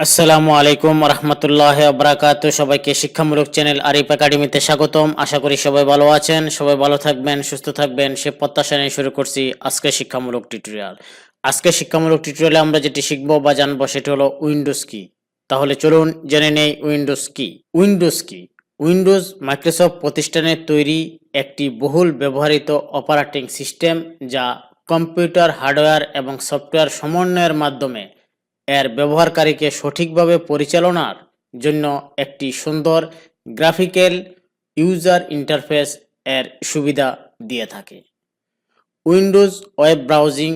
আসসালামু আলাইকুম রহমতুল্লাহ আবরাকাত সবাইকে শিক্ষামূলক চ্যানেল আরিফ একাডেমিতে স্বাগতম। আশা করি সবাই ভালো আছেন, সবাই ভালো থাকবেন, সুস্থ থাকবেন। সে প্রত্যাশা নিয়ে শুরু করছি আজকে শিক্ষামূলক টিউটোরিয়াল। আজকে শিক্ষামূলক টিউটোরিয়ালে আমরা যেটি শিখব বা জানব সেটি হলো উইন্ডোজ কি। তাহলে চলুন জেনে নেই উইন্ডোজ কি। উইন্ডোজ কি? উইন্ডোজ মাইক্রোসফট প্রতিষ্ঠানের তৈরি একটি বহুল ব্যবহৃত অপারেটিং সিস্টেম যা কম্পিউটার, হার্ডওয়্যার এবং সফটওয়্যার সমন্বয়ের মাধ্যমে এর ব্যবহারকারীকে সঠিকভাবে পরিচালনার জন্য একটি সুন্দর গ্রাফিক্যাল ইউজার ইন্টারফেস এর সুবিধা দিয়ে থাকে। Windows web browsing,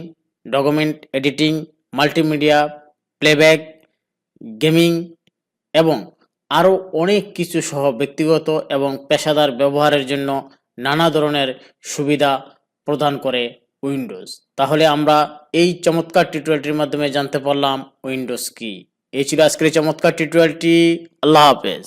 document editing, multimedia, playback, gaming এবং আরও অনেক কিছু সহ ব্যক্তিগত এবং পেশাদার ব্যবহারের জন্য নানা ধরনের সুবিধা প্রদান করে উইন্ডোজ। তাহলে আমরা এই চমৎকার টিউটোরিয়ালটির মাধ্যমে জানতে পারলাম উইন্ডোজ কি। এই ছিল আজকের চমৎকার টিউটোরিয়ালটি। আল্লাহ হাফেজ।